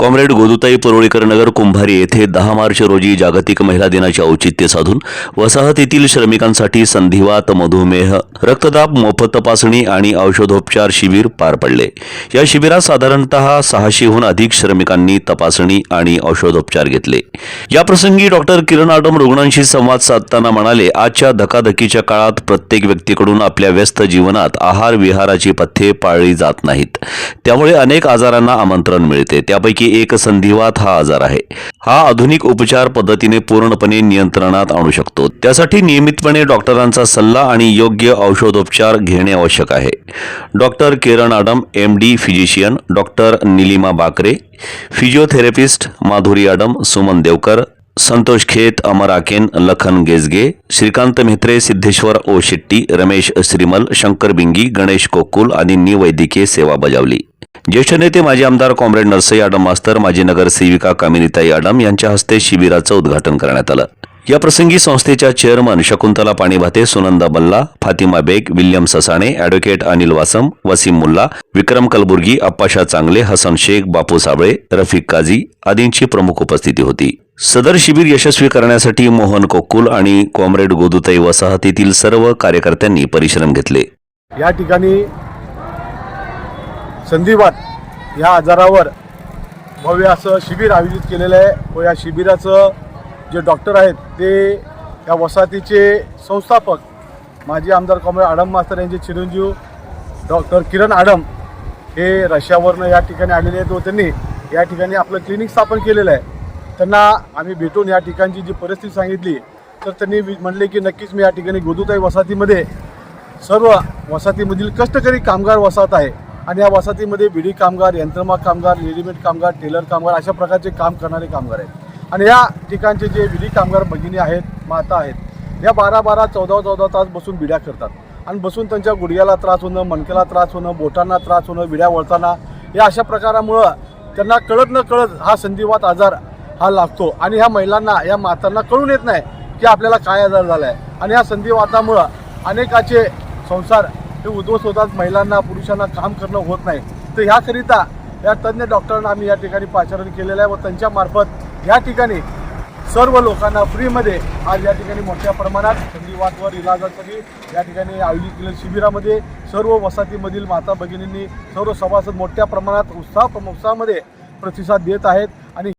comrade Godutai Parolikar Nagar Kumbhari येथे दहा मार्च रोजी जागतिक महिला दिनाचे औचित्य साधून वसाहतीतील श्रमिकांसाठी संधिवात मधुमेह रक्तदाब मोफत तपासणी आणि औषधोपचार शिबिर पार पडले. या शिबिरात साधारणतः सहाशेहून अधिक श्रमिकांनी तपासणी आणि औषधोपचार घेतले. या प्रसंगी डॉक्टर किरण आडम रुग्णांशी संवाद साधताना म्हणाले आजच्या धकाधकीच्या काळात प्रत्येक व्यक्तीकडून आपल्या व्यस्त जीवनात आहार विहाराची पथ्ये पाळली जात नाहीत. त्यामुळे अनेक आजारांना आमंत्रण मिळते. त्यापैकी एक संधिवात हा आजार आहे. हा आधुनिक उपचार पद्धतीने पूर्णपणे नियंत्रणात आणू शकतो. त्यासाठी नियमितपणे डॉक्टरांचा सल्ला आणि योग्य औषधोपचार घेणे आवश्यक आहे. Doctor Kiran Adam M D physician doctor Nilima Bakre physiotherapist Madhuri Adam Suman Devkar Santosh Khet Amar Aken Lakhan गेजगे Shrikant Mehtre Siddheshwar ओ शेट्टी रमेश श्रीमल शंकर बिंगी गणेश कोकुल आदींनी वैद्यकीय सेवा बजावली. ज्येष्ठ नेते माजी आमदार कॉम्रेड नरसई आडम मास्तर माजी नगरसेविका कामिनीताई आडम यांच्या हस्ते शिबिराचं उद्घाटन करण्यात आलं. या प्रसंगी संस्थेच्या chairman Shakuntala Panibhate Sunanda Balla Fatima Beg William Sasane advocate Anil Vasam Wasim Mulla Vikram Kalburgi Appasha Changle Hasan Shaikh बापू साबळे रफिक काझी आदींची प्रमुख उपस्थिती होती. सदर शिबिर यशस्वी करण्यासाठी मोहन कोकुल आणि कॉम्रेड गोदुताई वसाहतीतील सर्व कार्यकर्त्यांनी परिश्रम घेतले. या ठिकाणी संधिवात या आजारावर भव्य असं शिबिर आयोजित केलेलं आहे व या शिबिराचं जे डॉक्टर आहेत ते या वसाहतीचे संस्थापक माजी आमदार कॉम्रेड आडम मास्तर यांचे चिरंजीव डॉक्टर किरण आडम हे रशियावरनं या ठिकाणी आलेले आहेत व त्यांनी या ठिकाणी आपलं क्लिनिक स्थापन केलेलं आहे. त्यांना आम्ही भेटून या ठिकाणची जी परिस्थिती सांगितली तर त्यांनी म्हटले म्हणले की नक्कीच मी या ठिकाणी गोदुताई वसाहतीमध्ये सर्व वसाहतीमधील कष्टकरी कामगार वसाहत आहे. आणि या वसाहतीमध्ये विडी कामगार यंत्रमाग कामगार रेडीमेड कामगार टेलर कामगार अशा प्रकारचे काम करणारे कामगार आहेत. आणि या ठिकाणचे जे बिडी कामगार भगिनी आहेत माता आहेत या बारा बारा चौदा चौदा तास बसून बिड्या करतात. आणि बसून त्यांच्या गुडघ्याला त्रास होणं मणक्याला त्रास होणं बोटांना त्रास होणं विड्या वळताना या अशा प्रकारामुळं त्यांना कळत न कळत हा संधिवात आजार हा लागतो. आणि ह्या महिलांना या मातांना कळून येत नाही की आपल्याला काय आजार झाला आहे आणि या संधिवातामुळं अनेकाचे संसार हे उद्ध्वस्त होतात महिलांना पुरुषांना काम करणं होत नाही. तर ह्याकरिता या तज्ज्ञ डॉक्टरांना आम्ही या ठिकाणी पाचारण केलेलं आहे व त्यांच्यामार्फत या ठिकाणी सर्व लोकांना फ्रीमध्ये आज या ठिकाणी मोठ्या प्रमाणात संधिवातवर इलाजासाठी या ठिकाणी आयोजित केलेल्या शिबिरामध्ये सर्व वसाहतीमधील माता भगिनींनी सर्व सभासद मोठ्या प्रमाणात उत्साह उत्साहामध्ये प्रतिसाद देत आहेत आणि